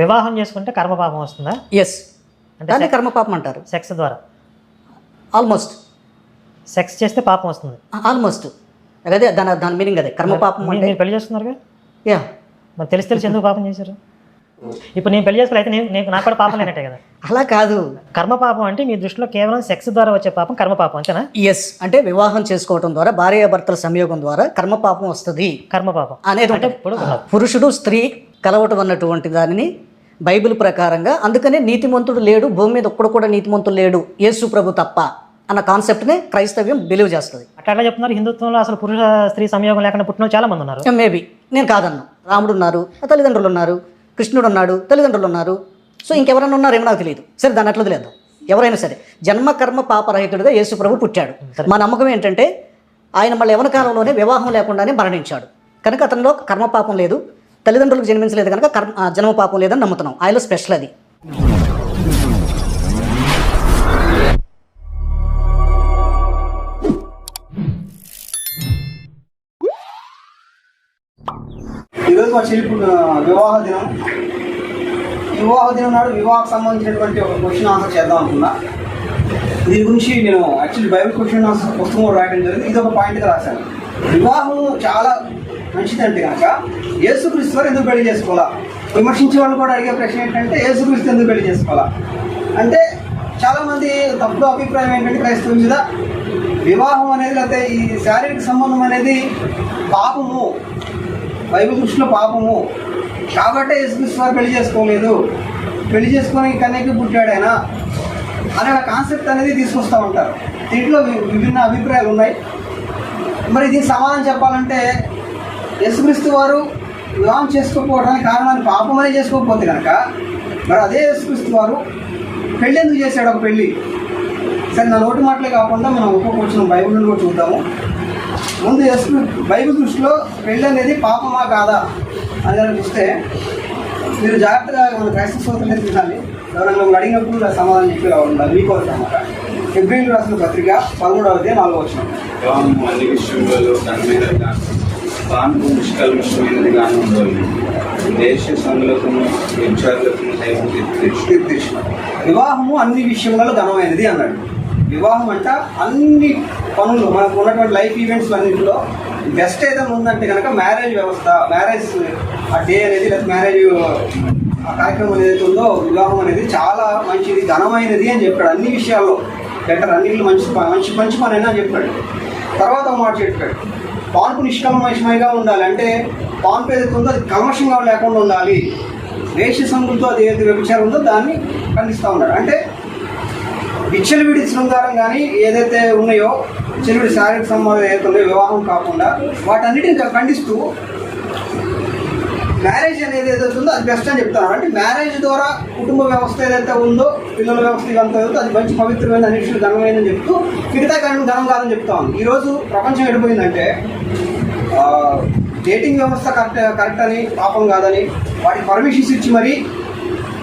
వివాహం చేసుకుంటే కర్మ పాపం వస్తుందా ఎస్ దాన్ని కర్మపాపం అంటారు. సెక్స్ ద్వారా. ఆల్మోస్ట్ సెక్స్ చేస్తే పాపం వస్తుంది. ఆల్మోస్ట్ అదే దాని దాని మీనింగ్ అదే. కర్మపాపం అంటే మీరు పెళ్ళి చేసుకున్నారుగా? యా మరి తెలిసి తెలిసి ఎందుకు పాపం చేశారు? ఇప్పుడు నేను పెళ్ళి చేసుకోవాలి అయితే నేను నేను నాకు కూడా పాపం లేనట్టే కదా. అలా కాదు. కర్మ పాపం అంటే మీ దృష్టిలో కేవలం సెక్స్ ద్వారా వచ్చే పాపం కర్మ పాపం అంతేనా? ఎస్ అంటే వివాహం చేసుకోవటం ద్వారా భార్యాభర్తల సంయోగం ద్వారా కర్మపాపం వస్తుంది. కర్మ పాపం అనేది అంటే. ఇప్పుడు పురుషుడు స్త్రీ కలవటం అన్నటువంటి దానిని బైబిల్ ప్రకారంగా అందుకనే నీతిమంతుడు లేడు భూమి మీద ఒక్కడు కూడా నీతిమంతుడు లేడు యేసు ప్రభు తప్ప అన్న కాన్సెప్ట్ని క్రైస్తవ్యం బిలీవ్ చేస్తుంది. అట్లా చెప్తున్నారు. హిందుత్వంలో అసలు పురుష స్త్రీ సంయోగం లేకుండా పుట్టిన చాలా మంది ఉన్నారు. మేబీ నేను కాదన్ను. రాముడు ఉన్నారు తల్లిదండ్రులు ఉన్నారు కృష్ణుడు ఉన్నాడు తల్లిదండ్రులు ఉన్నారు. సో ఇంకెవరైనా ఉన్నారేమో నాకు తెలియదు సరే దాని అట్లా వదిలేద్దాం. ఎవరైనా సరే జన్మ కర్మ పాపరహితుడిగా యేసు ప్రభు పుట్టాడు. మా నమ్మకం ఏంటంటే ఆయన మళ్ళీ యవన కాలంలోనే వివాహం లేకుండానే మరణించాడు. కనుక అతనిలో కర్మ పాపం లేదు. తల్లిదండ్రులకు జన్మించలేదు కనుక కర్మ జన్మ పాపం లేదని నమ్ముతున్నాం. ఆయనలో స్పెషల్ అది. ఈరోజు మా వివాహ దినం. వివాహ దినం నాడు వివాహకు సంబంధించినటువంటి ఒక క్వశ్చన్ ఆన్సర్ చేద్దాం అనుకున్నా. దీని గురించి నేను యాక్చువల్లీ బైబిల్ క్వశ్చన్ ఆన్సర్ పుస్తకం రాయడం జరిగింది. ఇది ఒక పాయింట్గా రాశాను. వివాహం చాలా మంచిదంటే కనుక యేసుక్రీస్తు వారు ఎందుకు పెళ్ళి చేసుకోవాలా? విమర్శించే వాళ్ళు కూడా అడిగే ప్రశ్న ఏంటంటే యేసుక్రీస్తు ఎందుకు పెళ్ళి చేసుకోవాలా? అంటే చాలామంది తప్పుడు అభిప్రాయం ఏంటంటే క్రైస్తవం మీద వివాహం అనేది లేకపోతే ఈ శారీరక సంబంధం అనేది పాపము. బైబిల్ దృష్టిలో పాపము. కాబట్టే యేసుక్రీస్తు వారు పెళ్ళి చేసుకోలేదు. పెళ్ళి చేసుకొని కన్నీకి పుట్టాడు ఆయన. అనే ఒక కాన్సెప్ట్ అనేది తీసుకొస్తూ ఉంటారు. దీంట్లో విభిన్న అభిప్రాయాలు ఉన్నాయి. మరి దీనికి సమాధానం చెప్పాలంటే యేసుక్రీస్తు వారు వివాహం చేసుకోకపోవడానికి కారణాన్ని పాపమనే చేసుకోకపోతే కనుక మరి అదే యేసుక్రీస్తు వారు పెళ్ళి ఎందుకు చేశాడు ఒక పెళ్ళి? సరే నా నోటి మాటలే కాకుండా మనం ఒక్కొక్క బైబిల్ నుండి కూడా చూద్దాము. ముందు యేసు బైబిల్ దృష్టిలో పెళ్ళి అనేది పాపమా కాదా అని కనుక చూస్తే మీరు జాగ్రత్తగా మన క్రైస్తవ సోదరులు తినాలి ఎవరైనా మిమ్మల్ని అడిగినప్పుడు నా సమాధానం చెప్పి రావాలి. మీకోసం అనమాట ఫిబ్రవరి రాసిన పత్రిక పదమూడవది నాలుగో వచ్చిన వివాహం అన్ని విషయములలో ఘనమైనదిగా నిష్కల్మషమైనది దేశ సంఘులకును విచారులకును దైవం వివాహము అన్ని విషయంలో ఘనమైనది అన్నాడు. వివాహం అంటే అన్ని పనులు మనకు ఉన్నటువంటి లైఫ్ ఈవెంట్స్ అన్నింటిలో బెస్ట్ ఏదైనా ఉందంటే కనుక మ్యారేజ్ వ్యవస్థ మ్యారేజ్ ఆ డే అనేది లేదా మ్యారేజ్ ఆ కార్యక్రమం ఏదైతే ఉందో వివాహం అనేది చాలా మంచిది ఘనమైనది అని చెప్పాడు. అన్ని విషయాల్లో బెటర్ అన్నింటిలో మంచి ప- మంచి మంచి పని అని చెప్పాడు. తర్వాత మాట చెప్పాడు. పాన్పు నిష్కల్మషమైగా ఉండాలి. అంటే పాన్పు ఏదైతే ఉందో అది కల్మషంగా లేకుండా ఉండాలి. వేష సంగులతో అది ఏదైతే వ్యభిచారం ఉందో దాన్ని ఖండిస్తూ ఉన్నాడు అంటే విచ్చలవిడి శృంగారం కానీ ఏదైతే ఉన్నాయో విచ్చలవిడి శారీరక సంబంధం ఏదైతే ఉన్నాయో వివాహం కాకుండా వాటన్నిటిని ఖండిస్తూ మ్యారేజ్ అనేది ఏదైతే ఉందో అది బెస్ట్ అని చెప్తాను. అంటే మ్యారేజ్ ద్వారా కుటుంబ వ్యవస్థ ఏదైతే ఉందో పిల్లల వ్యవస్థ ఇదంతా ఏదైతే అది మంచి పవిత్రమైన అన్నింటిలో ఘనమైనదని చెప్తూ మిగతా కానీ ఘనం కాదని చెప్తాను ఈరోజు ప్రపంచం ఎడిపోయిందంటే డేటింగ్ వ్యవస్థ కరెక్ట్ కరెక్ట్ అని పాపం కాదని వాటికి పర్మిషన్స్ ఇచ్చి మరి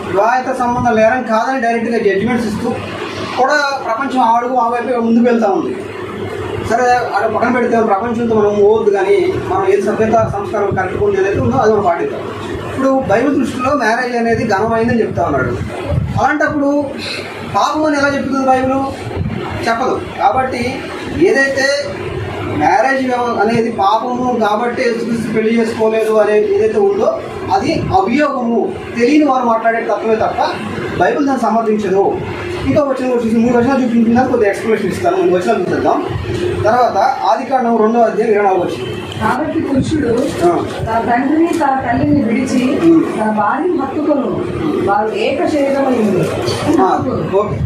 వివాహిత సంబంధం లేరని కాదని డైరెక్ట్గా జడ్జిమెంట్స్ ఇస్తూ కూడా ప్రపంచం ఆడుగు ఆ వైపు ముందుకు వెళ్తూ ఉంది. సరే అక్కడ పక్కన పెడితే ప్రపంచంతో మనం పోవద్దు కానీ మనం ఏది సభ్యత సంస్కారం కలుపుకుని ఏదైతే ఉందో అది మనం పాటిద్దాం. ఇప్పుడు బైబిల్ దృష్టిలో మ్యారేజ్ అనేది ఘనమైందని చెప్తా ఉన్నాడు. అలాంటప్పుడు పాపం అని ఎలా చెప్తుంది బైబిల్? చెప్పదు. కాబట్టి ఏదైతే మ్యారేజ్ అనేది పాపము కాబట్టి యేసుక్రీస్తు పెళ్ళి చేసుకోలేదు అనేది ఏదైతే ఉందో అది అభియోగము. తెలియని వారు మాట్లాడే తత్వమే తప్ప బైబిల్ దాన్ని సమర్థించదు. ఇంకా వచ్చిన చూసి మూడు వచనాలు చూపించిన కొద్దిగా ఎక్స్ప్లెనేషన్ ఇస్తాను. మూడు వచనాలు చూద్దాం తర్వాత ఆది కాండం రెండో అధ్యాయం ఇరవై నాలుగు వచ్చింది కాబట్టి పురుషుడు. తన తండ్రిని తన తల్లిని విడిచి. తన భార్యను హత్తుకొను. వారు ఏక శరీరమైంది ఆ, ఓకే.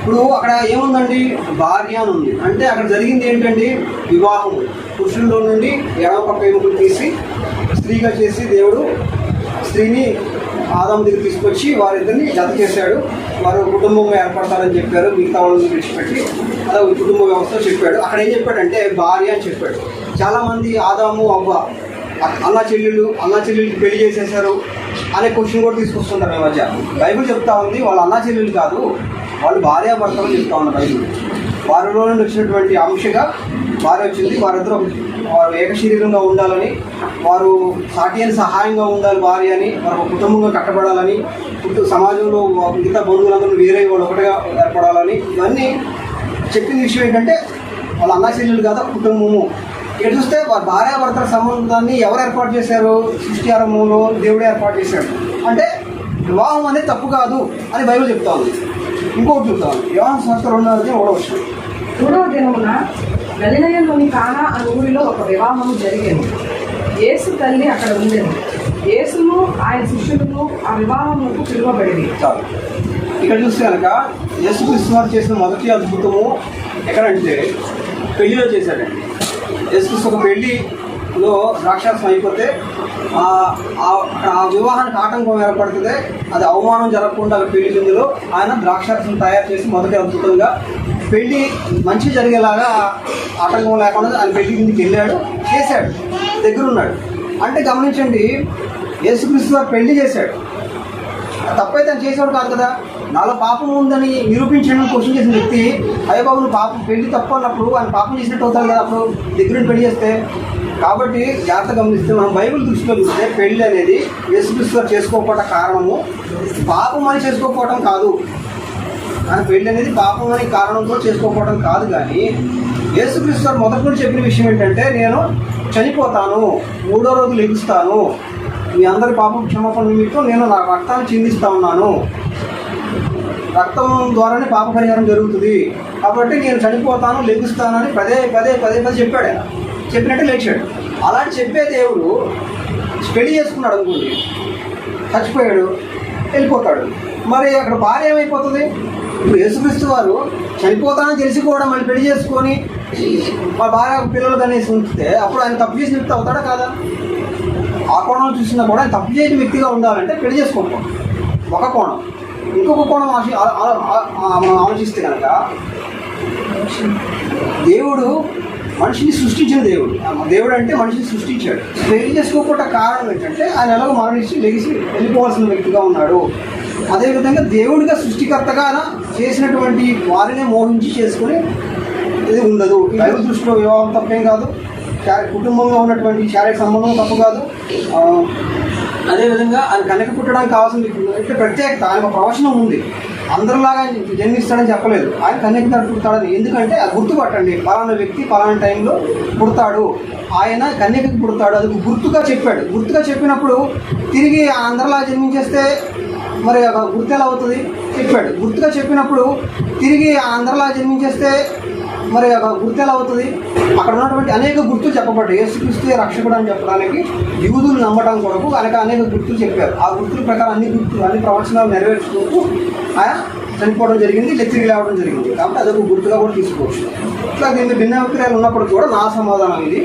ఇప్పుడు అక్కడ ఏముందండి? భార్య అని ఉంది. అంటే అక్కడ జరిగింది ఏంటండి? వివాహం. పురుషుల్లో నుండి ఎడమ పక్క ఎముకలు తీసి స్త్రీగా చేసి దేవుడు స్త్రీని ఆదాం దగ్గర తీసుకొచ్చి వారిద్దరిని జత చేశాడు. వారు కుటుంబంగా ఏర్పడతారని చెప్పారు. మిగతా వాళ్ళని విడిచిపెట్టి అలా కుటుంబ వ్యవస్థ చెప్పాడు. అక్కడ ఏం చెప్పాడంటే భార్య అని చెప్పాడు. చాలామంది ఆదాము అవ్వ అన్న చెల్లెళ్ళు అన్న చెల్లెళ్ళకి పెళ్ళి చేసేసారు అనే క్వశ్చన్ కూడా తీసుకొస్తుంటారు ఈ మధ్య. బైబిల్ చెప్తా ఉంది వాళ్ళ అన్న చెల్లెలు కాదు వాళ్ళు భార్యాభర్తలు చెప్తా ఉన్నారు బైబిల్ వారిలో నుండి వచ్చినటువంటి అంశగా భార్య వచ్చింది. వారిద్దరూ వారు ఏకశరీరంగా ఉండాలని వారు సాటి అని సహాయంగా ఉండాలి భార్య అని వారు ఒక కుటుంబంగా కట్టబడాలని సమాజంలో మిగతా బంధువులందరూ వేరే వాళ్ళు ఒకటిగా ఏర్పడాలని ఇవన్నీ చెప్పిన విషయం ఏంటంటే వాళ్ళ అన్న చెల్లెలు కాదు కుటుంబము. ఇక్కడ చూస్తే వారి భార్యాభర్తల సంబంధాన్ని ఎవరు ఏర్పాటు చేశారు? సృష్టి ఆరంభంలో దేవుడే ఏర్పాటు చేశాడు. అంటే వివాహం అనేది తప్పు కాదు అని బైబిల్ చెప్తా ఉంది. ఇంకొకటి వివాహం శాస్త్రం రెండో అధ్యాయం ఒకటో వచ్చింది మూడవ దినమున గలినయంలోని కానా అనే ఊరిలో ఒక వివాహము జరిగింది. యేసు తల్లి అక్కడ ఉండేది. యేసును ఆయన శిష్యులను ఆ వివాహములకు పిలువబడింది చాలు. ఇక్కడ చూస్తే కనుక యేసుక్రీస్తు వారు చేసిన మొదటి అద్భుతము ఎక్కడంటే పెళ్ళిలో చేశాడండి. యేసుక్రీస్తు ఒక పెళ్ళిలో ద్రాక్షాసం అయిపోతే ఆ వివాహానికి ఆటంకం ఏర్పడుతుంది. అది అవమానం జరగకుండా పెళ్ళి ఆయన ద్రాక్షను తయారు చేసి మొదటి అద్భుతంగా పెళ్ళి మంచి జరిగేలాగా ఆటంకం లేకుండా ఆయన పెళ్ళి కిందకి వెళ్ళాడు చేశాడు దగ్గరున్నాడు. అంటే గమనించండి యేసుక్రీస్తు పెళ్ళి చేశాడు. తప్పైతే ఆయన చేసేవాడు కాదు కదా. నాలో పాపం ఉందని నిరూపించడం క్వశ్చన్ చేసిన వ్యక్తి అయ్యో బాబు నువ్వు పాపం పెళ్ళి తప్పు అన్నప్పుడు ఆయన పాపం చేసినట్టు అవుతారు కదా అప్పుడు దగ్గర పెళ్ళి చేస్తే? కాబట్టి జాగ్రత్త గమనిస్తే మనం బైబిల్ దృష్టిలో చూస్తే పెళ్ళి అనేది యేసుక్రీస్తు చేసుకోకపోవటం చేసుకోకపోవడం కారణము. పాపం అని చేసుకోకపోవటం కాదు. ఆయన పెళ్ళి అనేది పాపం అనే కారణంతో చేసుకోకపోవడం కాదు కానీ యేసుక్రీస్తు మొదటి నుంచి చెప్పిన విషయం ఏంటంటే నేను చనిపోతాను మూడో రోజు లెగుస్తాను మీ అందరి పాపం క్షమాపణ నిమిత్తం నేను నా రక్తాన్ని చిందిస్తా ఉన్నాను. రక్తం ద్వారానే పాప పరిహారం జరుగుతుంది. కాబట్టి నేను చనిపోతాను లెగుస్తానని పదే పదే పదే పదే చెప్పాడు ఆయన. చెప్పినట్టు లేచాడు. అలాంటి చెప్పే దేవుడు పెళ్ళి చేసుకున్నాడు అనుకోండి. చచ్చిపోయాడు వెళ్ళిపోతాడు. మరి అక్కడ భార్య ఏమైపోతుంది? ఇప్పుడు యేసుక్రీస్తు వారు చనిపోతానని తెలిసి కూడా మళ్ళీ పెళ్ళి చేసుకొని మా భార్య పిల్లలు కనేసి ఉంచితే అప్పుడు ఆయన తప్పు చేసిన వ్యక్తి అవుతాడా కాదా? ఆ కోణం చూసినా కూడా ఆయన తప్పు చేయని వ్యక్తిగా ఉండాలంటే పెళ్ళి చేసుకుంటాం ఒక కోణం. ఇంకొక కోణం ఆశ మనం ఆలోచిస్తే కనుక దేవుడు మనిషిని సృష్టించిన దేవుడు. ఆ దేవుడు అంటే మనిషిని సృష్టించాడు. పెళ్ళి చేసుకోకుండా కారణం ఏంటంటే ఆయన ఎలాగో మరణించి లెగిసి వెళ్ళిపోవాల్సిన వ్యక్తిగా ఉన్నాడు. అదేవిధంగా దేవుడిగా సృష్టికర్తగా చేసినటువంటి వారినే మోహించి చేసుకుని ఇది ఉండదు. దైవ దృష్టిలో వివాహం తప్పేం కాదు. కుటుంబంలో ఉన్నటువంటి శారీరక సంబంధం తప్పు కాదు. అదేవిధంగా ఆయన కన్యక పుట్టడానికి కావాల్సిన అంటే ప్రత్యేకత. ఆయన ఒక ప్రవచనం ఉంది. అందరిలాగా జన్మిస్తాడని చెప్పలేదు. ఆయన కన్యక పుడతాడని ఎందుకంటే అది గుర్తుపట్టండి. పలానా వ్యక్తి పలానా టైంలో పుడతాడు. ఆయన కన్యకకి పుడతాడు. అది గుర్తుగా చెప్పాడు. గుర్తుగా చెప్పినప్పుడు తిరిగి అందరిలా జన్మించేస్తే మరి ఒక గుర్తు ఎలా అవుతుంది? చెప్పాడు. గుర్తుగా చెప్పినప్పుడు తిరిగి అందరిలా జన్మించేస్తే మరి ఒక గుర్తు ఎలా అవుతుంది? అక్కడ ఉన్నటువంటి అనేక గుర్తులు చెప్పబడ్డాయి. యేసుక్రీస్తు రక్షకుడు అని చెప్పడానికి యూదులు నమ్మడం కొరకు అనేక అనేక గుర్తులు చెప్పారు. ఆ గుర్తుల ప్రకారం అన్ని గుర్తులు అన్ని ప్రవచనాలు నెరవేర్చుకుంటూ ఆయన చనిపోవడం జరిగింది లెక్చరికి లేవడం జరిగింది. కాబట్టి అదొక గుర్తుగా కూడా తీసుకోవచ్చు. ఇట్లా దీన్ని భిన్న అభిప్రాయాలు ఉన్నప్పుడు కూడా నా సమాధానం ఇది.